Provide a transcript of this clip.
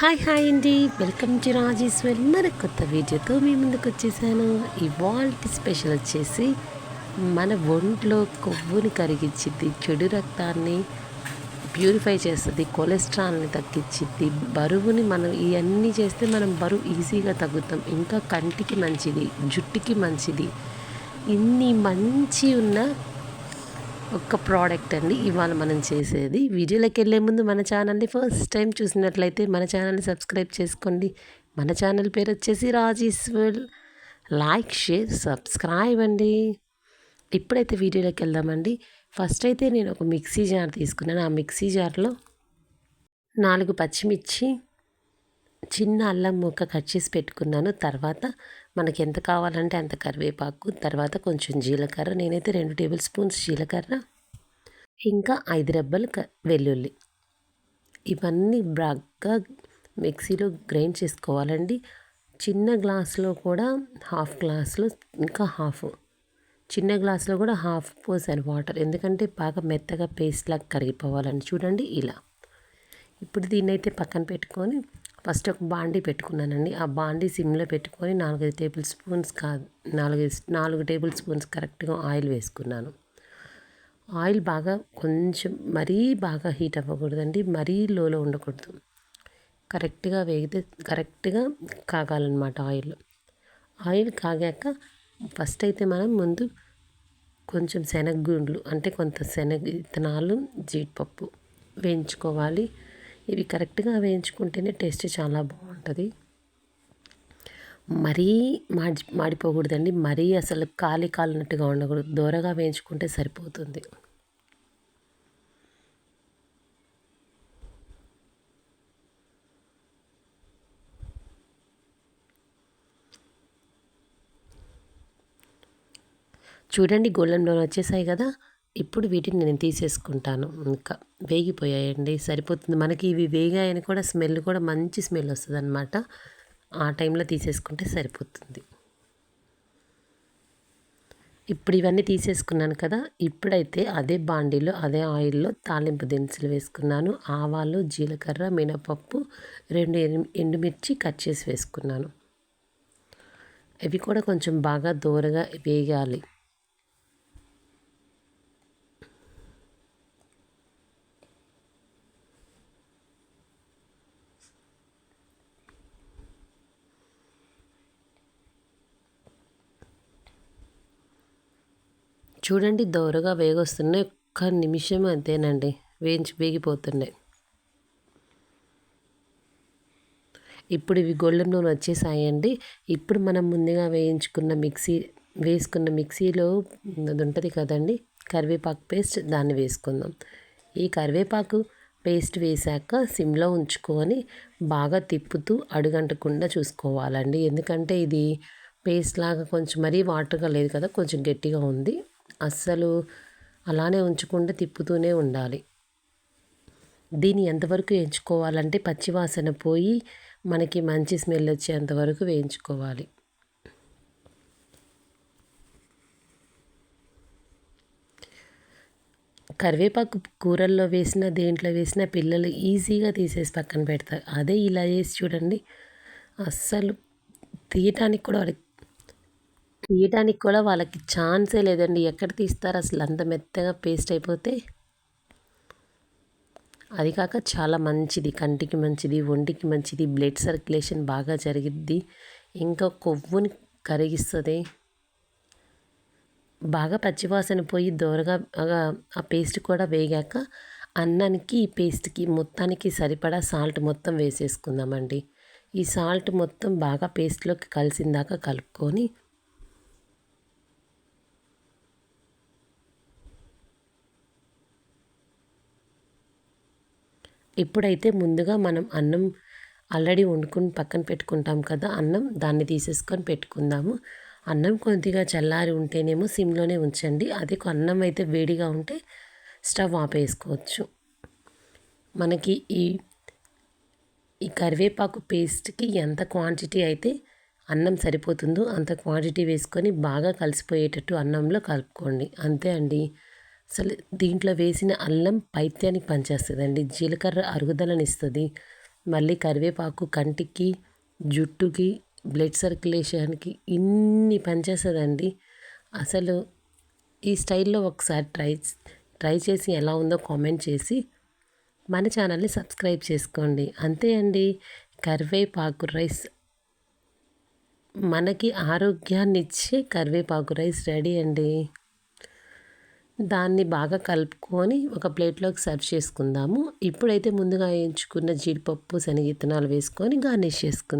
Hi hi అండి. Welcome to Rajeshwari. మరి కొత్త వీడియోతో మీ ముందుకు వచ్చేసాను. ఇవాళ స్పెషల్ వచ్చేసి మన ఒంట్లో కొవ్వుని కరిగించిద్ది చెడు రక్తాన్ని ప్యూరిఫై చేస్తుంది కొలెస్ట్రాల్ని తగ్గించిద్ది బరువుని మనం ఇవన్నీ చేస్తే మనం బరువు ఈజీగా తగ్గుతాం. ఇంకా కంటికి మంచిది జుట్టుకి మంచిది. ఇన్ని మంచి ఉన్న ఒక్క ప్రోడక్ట్ అండి. ఇవాళ మనం చేసేది. వీడియోలోకి వెళ్ళే ముందు మన ఛానల్ని ఫస్ట్ టైం చూసినట్లయితే మన ఛానల్ని సబ్స్క్రైబ్ చేసుకోండి. మన ఛానల్ పేరు వచ్చేసి రాజేశ్వర్. లైక్ షేర్ సబ్స్క్రైబ్ అండి. ఇప్పుడైతే వీడియోలోకి వెళ్దామండి. ఫస్ట్ అయితే నేను ఒక మిక్సీ జార్ తీసుకున్నాను. ఆ మిక్సీ జార్లో నాలుగు పచ్చిమిర్చి చిన్న అల్లం ముక్క కట్ చేసి పెట్టుకున్నాను. తర్వాత మనకి ఎంత కావాలంటే అంత కరివేపాకు తర్వాత కొంచెం జీలకర్ర నేనైతే రెండు టేబుల్ స్పూన్స్ జీలకర్ర ఇంకా ఐదు రెబ్బలు వెల్లుల్లి. ఇవన్నీ బాగా మిక్సీలో గ్రైండ్ చేసుకోవాలండి. చిన్న గ్లాస్లో కూడా హాఫ్ గ్లాస్లో ఇంకా హాఫ్. చిన్న గ్లాస్లో కూడా హాఫ్ పోసాను వాటర్. ఎందుకంటే బాగా మెత్తగా పేస్ట్ లాగా కరిగిపోవాలని చూడండి ఇలా. ఇప్పుడు దీన్ని అయితే పక్కన పెట్టుకొని ఫస్ట్ ఒక బాండీ పెట్టుకున్నానండి. ఆ బాండీ సిమ్లో పెట్టుకొని నాలుగైదు టేబుల్ స్పూన్స్ కాదు నాలుగు నాలుగు టేబుల్ స్పూన్స్ కరెక్ట్గా ఆయిల్ వేసుకున్నాను. ఆయిల్ బాగా కొంచెం మరీ బాగా హీట్ అవ్వకూడదండి. మరీ లోలో ఉండకూడదు. కరెక్ట్గా వేగితే కరెక్ట్గా కాగాలన్నమాట ఆయిల్. ఆయిల్ కాగాక ఫస్ట్ అయితే మనం ముందు కొంచెం శనగగుండ్లు అంటే కొంత శనగ విత్తనాలు జీడిపప్పు వేయించుకోవాలి. ఇవి కరెక్ట్గా వేయించుకుంటేనే టేస్ట్ చాలా బాగుంటుంది. మరీ మాడి మాడిపోకూడదండి. మరీ అసలు కాలి కాలినట్టుగా ఉండకూడదు. దూరగా వేయించుకుంటే సరిపోతుంది. చూడండి గోల్డెన్ బ్రౌన్ వచ్చేసాయి కదా. ఇప్పుడు వీటిని నేను తీసేసుకుంటాను. ఇంకా వేగిపోయాయండి సరిపోతుంది. మనకి ఇవి వేగాయని కూడా స్మెల్ కూడా మంచి స్మెల్ వస్తుంది అనమాట ఆ టైంలో తీసేసుకుంటే సరిపోతుంది. ఇప్పుడు ఇవన్నీ తీసేసుకున్నాను కదా ఇప్పుడైతే అదే బాండీలో అదే ఆయిల్లో తాలింపు దినుసులు వేసుకున్నాను. ఆవాలు జీలకర్ర మినపప్పు రెండు ఎండుమిర్చి కట్ చేసి వేసుకున్నాను. ఇవి కూడా కొంచెం బాగా దూరగా వేగాలి. చూడండి దోరగా వేగొస్తున్నాయి. ఒక్క నిమిషం అంతేనండి. వేయించి వేగిపోతున్నాయి. ఇప్పుడు ఇవి గోల్డెన్ నూనె వచ్చేసాయండి. ఇప్పుడు మనం ముందుగా వేయించుకున్న మిక్సీ వేసుకున్న మిక్సీలో అది ఉంటుంది కదండి. కరివేపాకు పేస్ట్ దాన్ని వేసుకుందాం. ఈ కరివేపాకు పేస్ట్ వేశాక సిమ్లో ఉంచుకొని బాగా తిప్పుతూ అడుగంటకుండా చూసుకోవాలండి. ఎందుకంటే ఇది పేస్ట్ లాగా కొంచెం మరీ వాటర్గా లేదు కదా కొంచెం గట్టిగా ఉంది. అస్సలు అలానే ఉంచకుండా తిప్పుతూనే ఉండాలి. దీన్ని ఎంతవరకు వేయించుకోవాలంటే పచ్చివాసన పోయి మనకి మంచి స్మెల్ వచ్చేంతవరకు వేయించుకోవాలి. కరివేపాకు కూరల్లో వేసిన దేంట్లో వేసిన పిల్లలు ఈజీగా తీసేసి పక్కన పెడతారు. అదే ఇలా చేసి చూడండి. అస్సలు తీయటానికి కూడా వాడికి తీయడానికి కూడా వాళ్ళకి ఛాన్సే లేదండి. ఎక్కడ తీస్తారు? అసలు అంత మెత్తగా పేస్ట్ అయిపోతే? అది కాక చాలా మంచిది. కంటికి మంచిది ఒంటికి మంచిది బ్లడ్ సర్క్యులేషన్ బాగా జరిగిద్ది. ఇంకా కొవ్వుని కరిగిస్తుంది. బాగా పచ్చివాసన పోయి దోరగా ఆ పేస్ట్ కూడా వేగాక అన్నానికి ఈ పేస్ట్కి మొత్తానికి సరిపడా సాల్ట్ మొత్తం వేసేసుకుందామండి. ఈ సాల్ట్ మొత్తం బాగా పేస్ట్లోకి కలిసిందాక కలుపుకొని ఇప్పుడైతే ముందుగా మనం అన్నం ఆల్రెడీ వండుకుని పక్కన పెట్టుకుంటాం కదా అన్నం దాన్ని తీసేసుకొని పెట్టుకుందాము. అన్నం కొద్దిగా చల్లారి ఉంటేనేమో సిమ్లోనే ఉంచండి. అదే అన్నం అయితే వేడిగా ఉంటే స్టవ్ ఆపేసుకోవచ్చు. మనకి ఈ ఈ కరివేపాకు పేస్ట్కి ఎంత క్వాంటిటీ అయితే అన్నం సరిపోతుందో అంత క్వాంటిటీ వేసుకొని బాగా కలిసిపోయేటట్టు అన్నంలో కలుపుకోండి. అంతే అండి. అసలు దీంట్లో వేసిన అల్లం పైత్యానికి పనిచేస్తుందండి. జీలకర్ర అరుగుదలని ఇస్తుంది మళ్ళీ కరివేపాకు కంటికి జుట్టుకి బ్లడ్ సర్క్యులేషన్కి ఇన్ని పనిచేస్తుందండి. అసలు ఈ స్టైల్లో ఒకసారి ట్రై ట్రై చేసి ఎలా ఉందో కామెంట్ చేసి మన ఛానల్ని సబ్స్క్రైబ్ చేసుకోండి. అంతే అండి. కరివేపాకు రైస్ మనకి ఆరోగ్యాన్ని ఇచ్చే కరివేపాకు రైస్ రెడీ అండి. దాన్ని బాగా కలుపుకొని ఒక ప్లేట్లోకి సర్వ్ చేసుకుందాము. ఇప్పుడైతే ముందుగా వేయించుకున్న జీడిపప్పు శనగిత్తనాలు వేసుకొని గార్నిష్ చేసుకుందాం.